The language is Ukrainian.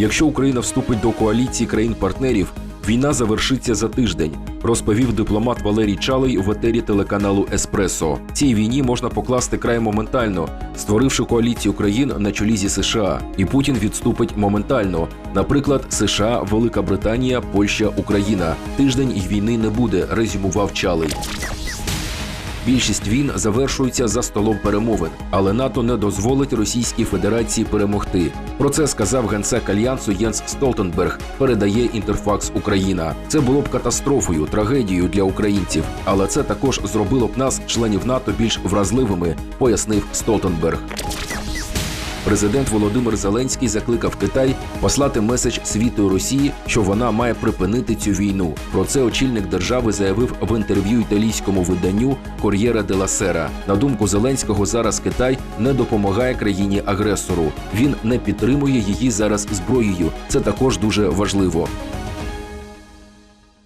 Якщо Україна вступить до коаліції країн-партнерів, війна завершиться за тиждень, розповів дипломат Валерій Чалий в етері телеканалу Еспресо. Цій війні можна покласти край моментально, створивши коаліцію країн на чолі зі США, і Путін відступить моментально. Наприклад, США, Велика Британія, Польща, Україна. Тиждень війни не буде, резюмував Чалий. Більшість війн завершуються за столом перемовин, але НАТО не дозволить Російській Федерації перемогти. Про це сказав генсек альянсу Єнс Столтенберг. Передає інтерфакс Україна. Це було б катастрофою, трагедією для українців, але це також зробило б нас, членів НАТО, більш вразливими, пояснив Столтенберг. Президент Володимир Зеленський закликав Китай послати меседж світу Росії, що вона має припинити цю війну. Про це очільник держави заявив в інтерв'ю італійському виданню Кор'єра де Сера. На думку Зеленського, зараз Китай не допомагає країні агресору. Він не підтримує її зараз зброєю. Це також дуже важливо.